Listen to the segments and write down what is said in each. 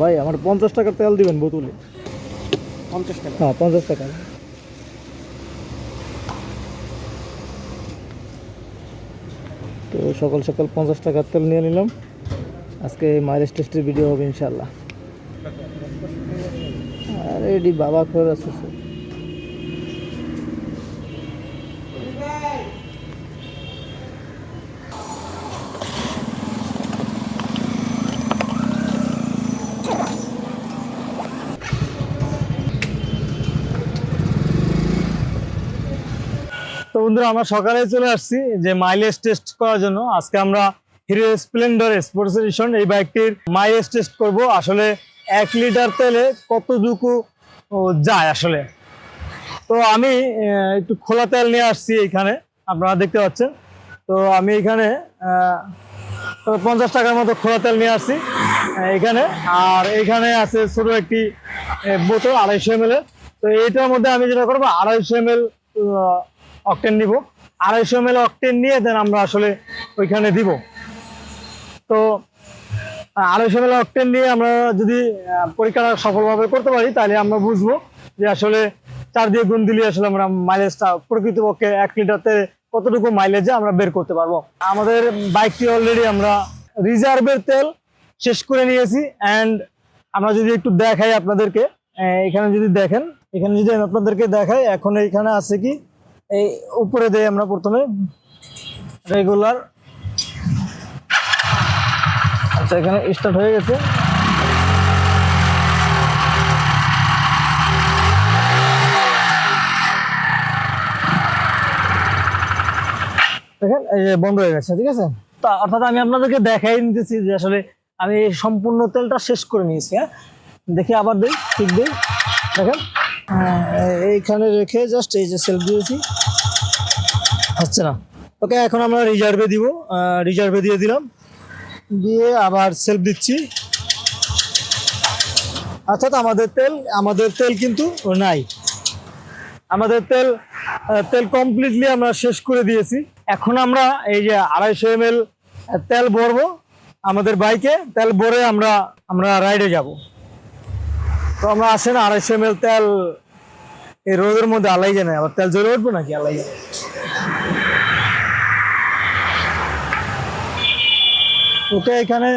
ভাই আমার পঞ্চাশ টাকার তেল দিবেন বোতলে? পঞ্চাশ টাকা। হ্যাঁ পঞ্চাশ টাকা। তো সকাল সকাল পঞ্চাশ টাকার তেল নিয়ে নিলাম। আজকে মাইলেজ টেস্টের ভিডিও হবে ইনশাল্লাহ আর বাবা করে আছে বন্ধুরা, আমরা সকালে চলে আসছি যে মাইলেজ টেস্ট করার জন্য। আজকে আমরা হিরো স্প্লেন্ডার স্পোর্টস এডিশন এই বাইকটির মাইলেজ টেস্ট করব। আসলে এক লিটার তেলে কতটুকু যায় আসলে? তো আমি একটু খোলা তেল নিয়ে আসছি এইখানে, আপনারা দেখতে পাচ্ছেন। তো আমি এখানে পঞ্চাশ টাকার মতো খোলা তেল নিয়ে আসছি এখানে। আর এখানে আছে ছোট একটি বোতল আড়াইশো এম তো এইটার মধ্যে আমি যেটা করব, আড়াইশো এম অকটেন নিব। আড়াইশো এম অকটেন নিয়ে দেন আমরা আসলে ওইখানে দিব। তো, আড়াইশো এম অকটেন নিয়ে আমরা যদি পরীক্ষাটা সফলভাবে করতে পারি, তাহলে আমরা বুঝব যে আসলে চার দিয়ে গুণ দিলে আসলে আমরা মাইলেজটা প্রকৃতপক্ষে এক লিটারতে কতটুকু মাইলেজে আমরা বের করতে পারব। আমাদের বাইকটি অলরেডি আমরা রিজার্ভের তেল শেষ করে নিয়েছি অ্যান্ড আমরা যদি একটু দেখাই আপনাদেরকে এখানে যদি দেখেন, এখানে যদি আপনাদেরকে দেখাই, এখন এইখানে আছে কি এই উপরে দেই আমরা প্রথমে রেগুলার আচ্ছা এখানে স্টার্ট হয়ে গেছে। দেখেন, এই যে বন্ধ হয়ে গেছে, ঠিক আছে? তা অর্থাৎ আমি আপনাদেরকে দেখাই নিতেছি যে আসলে আমি সম্পূর্ণ তেলটা শেষ করে নিয়েছি হ্যাঁ? দেখি আবার দিই, ঠিক দিই। দেখেন এইখানে রেখে জাস্ট এই যে সেলফ দিয়েছি। হচ্ছে না। ওকে, এখন আমরা রিজার্ভে দিব। রিজার্ভে দিয়ে দিলাম। দিয়ে আবার সেলফ দিচ্ছি। অর্থাৎ আমাদের তেল আমাদের তেল কিন্তু নাই। আমাদের তেল তেল কমপ্লিটলি আমরা শেষ করে দিয়েছি। এখন আমরা এই যে আড়াইশো এম তেল ভরবো। আমাদের বাইকে তেল ভরে আমরা আমরা রাইডে যাব। তো আমরা আসেন আড়াইশো এম তেল এই রোদের মধ্যে আলাই জানে আবার তেল জ্বলে উঠবো নাকি? আলাই জানে ওকে এখানে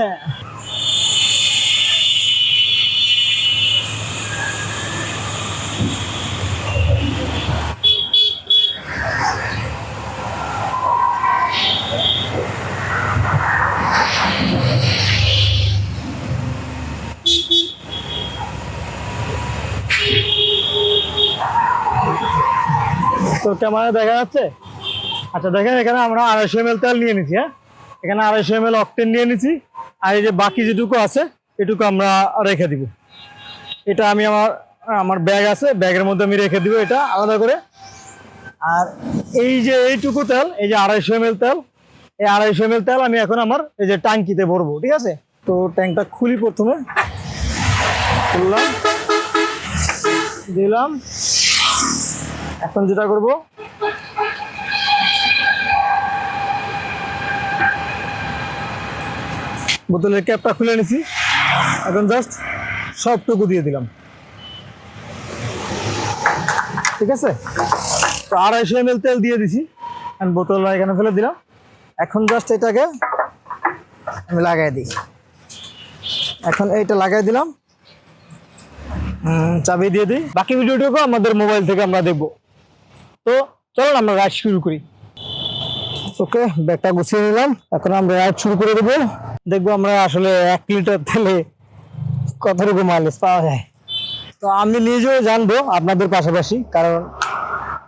তো ক্যামেরা দেখা যাচ্ছে? আচ্ছা দেখেন এখানে আমরা আড়াইশো এম তেল নিয়ে নিছি হ্যাঁ? এখানে আড়াইশো এম অকটেন নিয়ে নিছি। আর এই যে বাকি যেটুকু আছে, এটুকু আমরা রেখে দিব। এটা আমি আমার আমার ব্যাগ আছে ব্যাগের মধ্যে আমি রেখে দিব এটা আলাদা করে। আর এই যে এইটুকু তেল, এই যে আড়াইশো এম তেল, এই আড়াইশো এম তেল আমি এখন আমার এই যে ট্যাঙ্কিতে ভরবো, ঠিক আছে? তো ট্যাঙ্কটা খুলি প্রথমে। খুললাম, দিলাম। এখন যেটা করব বোতলের ক্যাপটা খুলে নিছি। এখন জাস্ট সবটুকু দিয়ে দিলাম। ঠিক আছে? তো আড়াইশো এম তেল দিয়ে দিছি। এখন বোতলটা এখানে ফেলে দিলাম। এখন জাস্ট এটাকে আমি লাগাই দিই। এখন এইটা লাগাই দিলাম। চাবি দিয়ে দিই। বাকি ভিডিওটুকু আমাদের মোবাইল থেকে আমরা দেখব। তো চলুন আমরা রাইড শুরু করি। ওকে, ব্যাগটা গুছিয়ে নিলাম। এখন আমরা রাইড শুরু করে দেবো। দেখব আমরা আসলে এক লিটার তেলে কতটুকু মাইলেজ পাওয়া যায়। তো আমি নিজেও জানব আপনাদের পাশাপাশি, কারণ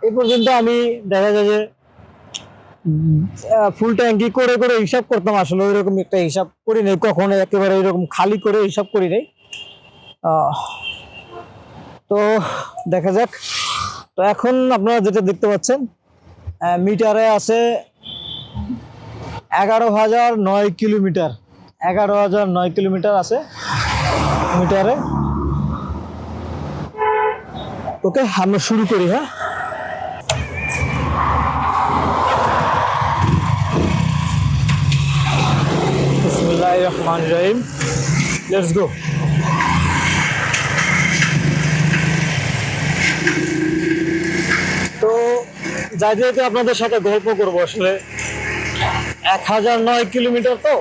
এ পর্যন্ত আমি দেখা যায় যে ফুল ট্যাঙ্কি করে করে হিসাব করতাম, আসলে ওইরকম একটা হিসাব করি নাই, কখনো একেবারে ওইরকম খালি করে হিসাব করি নাই। তো দেখা যাক। তো এখন আপনারা যেটা দেখতে পাচ্ছেন মিটারে আছে এগারো হাজার নয় কিলোমিটার। এগারো হাজার নয় কিলোমিটার আছে মিটারে। ওকে, আমরা শুরু করি হ্যাঁ? লেটস গো তো যাইতে যাইতে আপনাদের সাথে গল্প করব, আসলে এক হাজার নয় কিলোমিটার তো?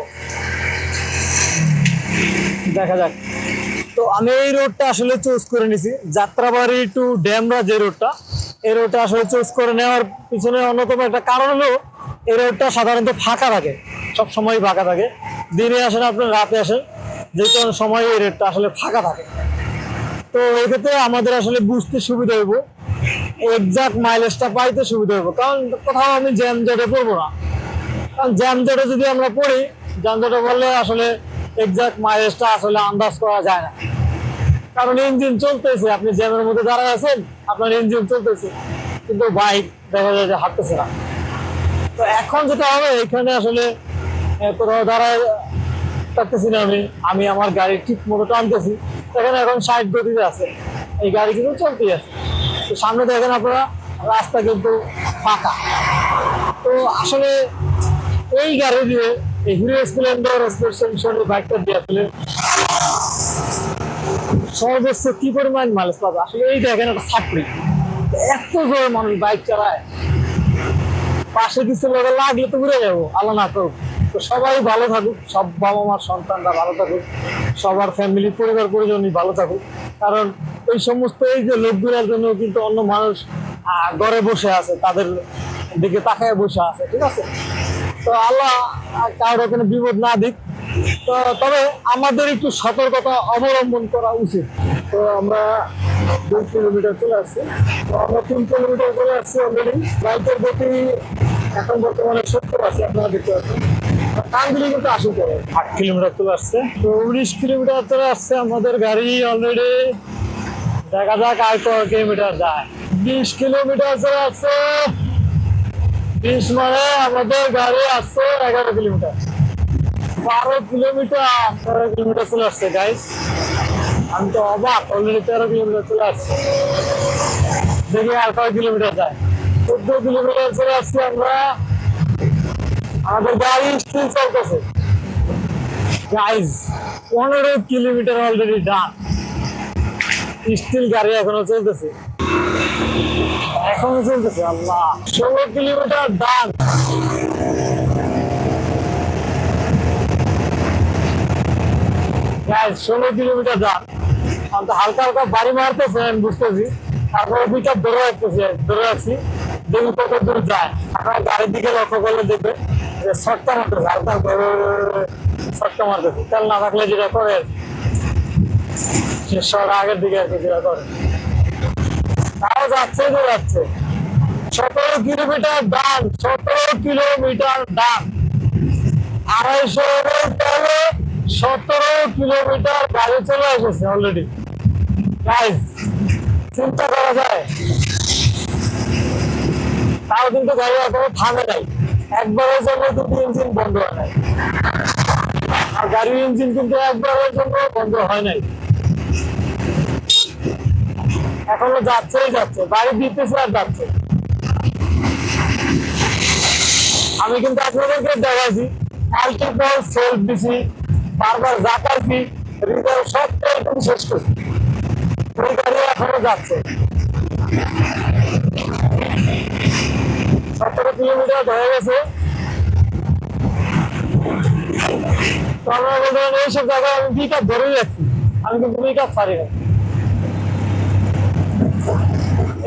দেখা যাক। তো আমি এই রোডটা আসলে চুজ করে নিছি। যাত্রাবাড়ি টু ড্যামরা যে রোডটা, এই রোডটা আসলে চুজ করে নেওয়ার পিছনে অন্যতম একটা কারণ হলো, এই রোডটা সাধারণত ফাঁকা থাকে, সব সময় ফাঁকা থাকে। দিনে আসেন আপনার রাতে আসেন, যে কোনো সময় এই রোডটা আসলে ফাঁকা থাকে। তো এক্ষেত্রে আমাদের আসলে বুঝতে সুবিধা হইব এক্সাক্ট মাইলেজটা পাইতে সুবিধা হইব। কারণ কোথাও আমি জ্যাম জটে পড়ব না। কারণ জ্যাম জটে যদি আমরা পড়ি জ্যাম জটে পড়লে আসলে এক্সাক্ট মাইলেজটা আসলে আন্দাজ করা যায় না। কারণ ইঞ্জিন চলতেছে, আপনি জ্যামের মধ্যে দাঁড়ায় আছেন, আপনার ইঞ্জিন চলতেছে, কিন্তু বাইক দেখা যায় যে হাঁটতেছে না। তো এখন যেটা হবে, এখানে আসলে কোথাও দাঁড়ায় থাকতেছি না আমি আমি আমার গাড়ি ঠিক মতো টানতেছি। এখানে এখন ষাট গতিতে আছে, এই গাড়ি কিন্তু চলতেই আছে। তো সামনে দেখেন আপনারা, রাস্তা কিন্তু ফাঁকা। তো আসলে এই গাড়ি দিয়ে এই হিরো স্প্লেন্ডার স্পেশন বাইকটা দিয়ে আসলে সর্বোচ্চ কি পরিমাণ মাইলেজ পাবে? আসলে এই দেখেন একটা ছাত্রী। এত জোরে মানুষ বাইক চালায়। পাশে কিছু লোক লাগলে তো ঘুরে যাব, আল্লাহ না করুক। তো সবাই ভালো থাকুক, সব বাবা মার সন্তানরা ভালো থাকুক, সবার ফ্যামিলি পরিবার, পরিজনই ভালো থাকুক। কারণ এই সমস্ত এই যে লোকগুলোর জন্য কিন্তু অন্য মানুষ ঘরে বসে আছে, তাদের দিকে তাকায় বসে আছে, ঠিক আছে? তো আল্লাহ কারোর এখানে বিপদ না দিক। তো তবে আমাদের একটু সতর্কতা অবলম্বন করা উচিত। তো আমরা দুই কিলোমিটার চলে আসছি। তো আমরা তিন কিলোমিটার চলে আসছি অলরেডি বাইকের গতি এখন বর্তমানে সত্তর আছে আপনারা দেখতে পাচ্ছেন। কানগুলি কিন্তু আশি করে। আট কিলোমিটার চলে আসছে। তো উনিশ কিলোমিটার চলে আসছে আমাদের গাড়ি অলরেডি দেখা যাক আর কিলোমিটার যায়। বিশ কিলোমিটার চলে আসছে। বিশ মানে আমাদের গাড়ি আসছে এগারো কিলোমিটার। বারো কিলোমিটার, তেরো কিলোমিটার চলে আসছে গাইস আমি তো অবাক অলরেডি তেরো কিলোমিটার চলে আসছে। দেখি আর কয় কিলোমিটার যায়। চোদ্দ কিলোমিটার চলে আসছি আমরা। আমাদের গাড়ি স্টিল চলতেছে। গাইস পনেরো কিলোমিটার অলরেডি ডান স্টিল গাড়ি এখনও চলতেছে। এখনও চলতেছে, আল্লাহ। ষোলো কিলোমিটার ডান ষোলো কিলোমিটার যান আমি তো হালকা হালকা বাড়ি মারতেছে, আমি বুঝতেছি। তারপরে আপ ধরে রাখতেছি, ধরে রাখছি। দেখুন কত দূর যায়। আপনার গাড়ির দিকে লক্ষ্য করলে দেখবেন যে শর্টটা মারতেছে, হালকা হালকা শর্টটা মারতেছে। তেল না থাকলে যেটা করে, সে শর্ট আগের দিকে যেটা করে। তাও যাচ্ছে যাচ্ছে। সতেরো কিলোমিটার ডান, সতেরো কিলোমিটার ডান। আড়াইশো তেরো সতেরো কিলোমিটার গাড়ি চলে এসেছে অলরেডি গাইজ চিন্তা করা যায়। তাও কিন্তু গাড়ি এখনও থামে নাই। একবারের জন্য কিন্তু ইঞ্জিন বন্ধ হয় নাই। আর গাড়ির ইঞ্জিন কিন্তু একবারের জন্য বন্ধ হয় নাই। এখনও যাচ্ছেই যাচ্ছে। বাড়ি দিতেছে আর যাচ্ছে। আমি কিন্তু আপনাদেরকে দেখাইছি মাল্টিপল সেলফ দিছি, বারবার রিজার্ভ সবটাই কিন্তু শেষ করছি। ওই গাড়ি এখনও যাচ্ছে। সতেরো কিলোমিটার হয়ে গেছে। তো আমরা বলতে জায়গায় আমি ধরেই রাখছি আমি কিন্তু পিক আপ ছাড়ি না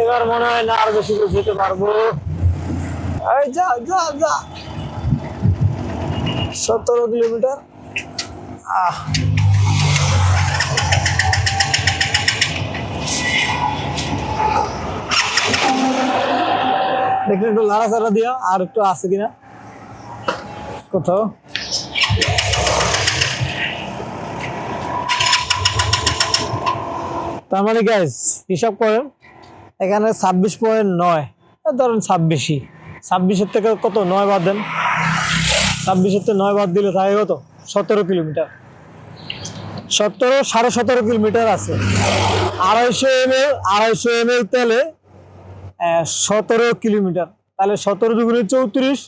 এবার মনে হয় না আর বেশি দূর যেতে পারব। যা যা যা। সতেরো কিলোমিটার। আহ। দেখলে একটু লাড়াচাড়া দিয়া আর একটু আছে কিনা। কোথাও। তার মানে গ্যাস হিসাব করেন। এখানে ছাব্বিশ পয়েন্ট নয়। ধরেন ছাব্বিশই। ছাব্বিশের থেকে কত? নয় বাদ দেন। ছাব্বিশের থেকে নয় বাদ দিলে থাকে কত? সতেরো কিলোমিটার। সতেরো, সাড়ে সতেরো কিলোমিটার আছে। আড়াইশো এম এল আড়াইশো এম এল তেলে সতেরো কিলোমিটার। তাহলে সতেরো দুগুনি চৌত্রিশ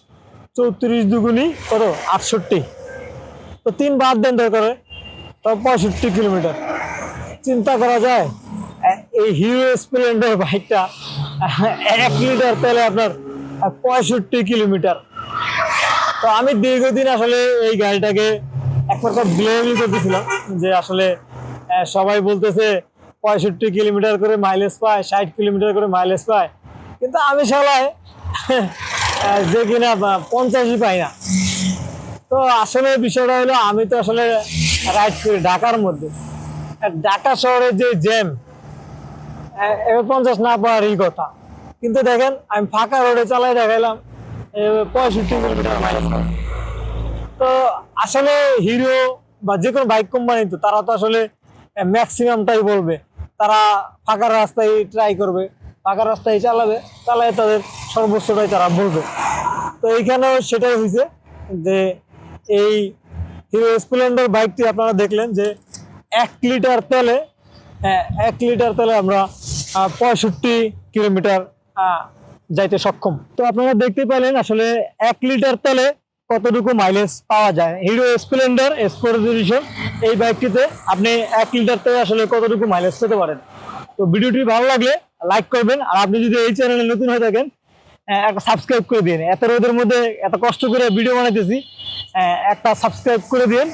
চৌত্রিশ দুগুনি কত? আটষট্টি। তো তিন বাদ দেন দরকার। তো পঁয়ষট্টি কিলোমিটার। চিন্তা করা যায়? এই হিরো স্প্লেন্ডার বাইকটা এক লিটার তেলে আপনার পঁয়ষট্টি কিলোমিটার। তো আমি দীর্ঘদিন আসলে এই গাড়িটাকে এক প্রকার ব্লেমই করতেছিলাম যে আসলে সবাই বলতেছে পঁয়ষট্টি কিলোমিটার করে মাইলেজ পায়, ষাট কিলোমিটার করে মাইলেজ পায়। কিন্তু আমি সবাই যে কিনা পঞ্চাশই পাই না। তো আসলে বিষয়টা হলো, আমি তো আসলে রাইড করি ঢাকার মধ্যে। ঢাকা শহরের যে জ্যাম পঞ্চাশ না পাওয়ারই কথা। কিন্তু দেখেন, আমি ফাঁকা রোডে চালাই দেখাইলাম পঁয়ষট্টি কিলোমিটার তো আসলে হিরো বা যে কোনো বাইক কোম্পানি তো, তারা তো আসলে ম্যাক্সিমামটাই বলবে। তারা ফাঁকা রাস্তায় ট্রাই করবে, ফাঁকা রাস্তায় চালাবে, চালায় তাদের সর্বোচ্চটাই তারা বলবে। তো এইখানেও সেটাই হয়েছে যে, এই হিরো স্প্লেন্ডার বাইকটি আপনারা দেখলেন যে, এক লিটার তেলে এক লিটার তেলে আমরা পঁয়ষট্টি কিলোমিটার যাইতে সক্ষম। তো আপনারা দেখতে পেলেন আসলে এক লিটার তেলে কতটুকু মাইলেজ পাওয়া যায়। হিরো স্প্লেন্ডার স্পোর্ট এডিশন এই বাইকটিতে আপনি এক লিটার তেলে আসলে কতটুকু মাইলেজ পেতে পারেন। তো ভিডিওটি ভালো লাগলে লাইক করবেন আর আপনি যদি এই চ্যানেলে নতুন হয়ে থাকেন একটা সাবস্ক্রাইব করে দিন। এত রোদের মধ্যে এত কষ্ট করে ভিডিও বানাইতেছি একটা সাবস্ক্রাইব করে দিন।